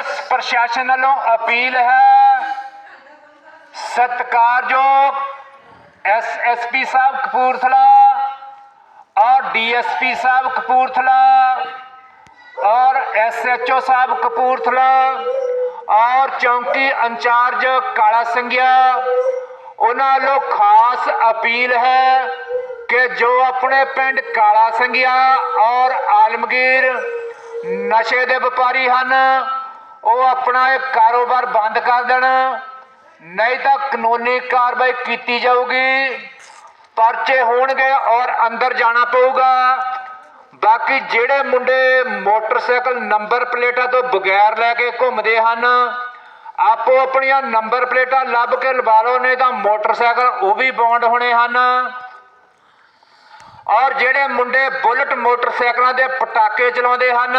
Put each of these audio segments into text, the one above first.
Police ਪ੍ਰਸ਼ਾਸਨ ਵੱਲੋਂ appeal ਹੈ। ਸਤਿਕਾਰਯੋਗ ਐਸਐਸਪੀ ਸਾਹਿਬ ਕਪੂਰਥਲਾ ਔਰ ਡੀਐਸਪੀ ਸਾਹਿਬ ਕਪੂਰਥਲਾ ਔਰ ਐਸਐਚਓ ਸਾਹਿਬ ਕਪੂਰਥਲਾ ਔਰ ਚੌਂਕੀ ਇੰਚਾਰਜ ਕਾਲਾ ਸੰਘਿਆ ਉਹਨਾਂ ਵੱਲੋਂ ਖਾਸ ਅਪੀਲ ਹੈ ਕਿ ਜੋ ਆਪਣੇ ਪਿੰਡ ਕਾਲਾ ਸੰਘਿਆ ਔਰ ਆਲਮਗੀਰ ਨਸ਼ੇ ਦੇ ਵਪਾਰੀ ਹਨ ਉਹ ਆਪਣਾ ਇਹ ਕਾਰੋਬਾਰ ਬੰਦ ਕਰ ਦੇਣ। ਨਹੀਂ ਤਾਂ ਕਾਨੂੰਨੀ ਕਾਰਵਾਈ ਕੀਤੀ ਜਾਊਗੀ। ਪਰਚੇ ਹੋਣਗੇ ਔਰ ਅੰਦਰ ਜਾਣਾ ਪਊਗਾ। ਬਾਕੀ ਜਿਹੜੇ ਮੁੰਡੇ ਮੋਟਰਸਾਈਕਲ ਨੰਬਰ ਪਲੇਟਾਂ ਤੋਂ ਬਗੈਰ ਲੈ ਕੇ ਘੁੰਮਦੇ ਹਨ, ਆਪੋ ਆਪਣੀਆਂ ਨੰਬਰ ਪਲੇਟਾਂ ਲੱਭ ਕੇ ਲਵਾ ਲਓ ਨੇ ਤਾਂ ਮੋਟਰਸਾਈਕਲ ਉਹ ਵੀ ਬੌਂਡ ਹੋਣੇ ਹਨ। ਔਰ ਜਿਹੜੇ ਮੁੰਡੇ ਬੁਲਟ ਮੋਟਰਸਾਈਕਲਾਂ ਦੇ ਪਟਾਕੇ ਚਲਾਉਂਦੇ ਹਨ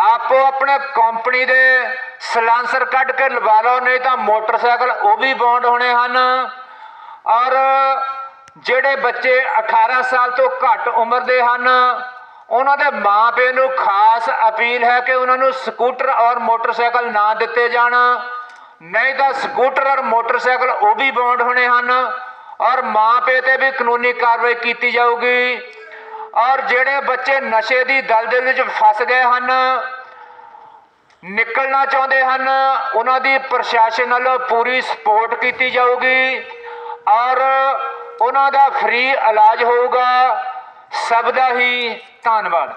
ਆਪੋ ਆਪਣੇ ਕੰਪਨੀ ਦੇ ਸਲਾਂਸਰ ਕੱਢ ਕੇ ਲਵਾ ਲਓ, ਨਹੀਂ ਤਾਂ ਮੋਟਰਸਾਈਕਲ ਉਹ ਵੀ ਬੌਂਡ ਹੋਣੇ ਹਨ। ਔਰ ਜਿਹੜੇ ਬੱਚੇ 18 ਸਾਲ ਤੋਂ ਘੱਟ ਉਮਰ ਦੇ ਹਨ, ਉਹਨਾਂ ਦੇ ਮਾਪੇ ਨੂੰ ਖਾਸ ਅਪੀਲ ਹੈ ਕਿ ਉਹਨਾਂ ਨੂੰ ਸਕੂਟਰ ਔਰ ਮੋਟਰਸਾਈਕਲ ਨਾ ਦਿੱਤੇ ਜਾਣ। ਨਹੀਂ ਤਾਂ ਸਕੂਟਰ ਔਰ ਮੋਟਰਸਾਈਕਲ ਉਹ ਵੀ ਬੌਂਡ ਹੋਣੇ ਹਨ, ਔਰ ਮਾਪੇ ਤੇ ਵੀ ਕਾਨੂੰਨੀ ਕਾਰਵਾਈ ਕੀਤੀ ਜਾਊਗੀ। ਔਰ ਜਿਹੜੇ ਬੱਚੇ ਨਸ਼ੇ ਦੀ ਦਲਦਲ ਵਿੱਚ ਫਸ ਗਏ ਹਨ, ਨਿਕਲਣਾ ਚਾਹੁੰਦੇ ਹਨ, ਉਹਨਾਂ ਦੀ ਪ੍ਰਸ਼ਾਸਨ ਵੱਲੋਂ ਪੂਰੀ ਸਪੋਰਟ ਕੀਤੀ ਜਾਊਗੀ ਔਰ ਉਹਨਾਂ ਦਾ ਫ੍ਰੀ ਇਲਾਜ ਹੋਊਗਾ। ਸਭ ਦਾ ਹੀ ਧੰਨਵਾਦ।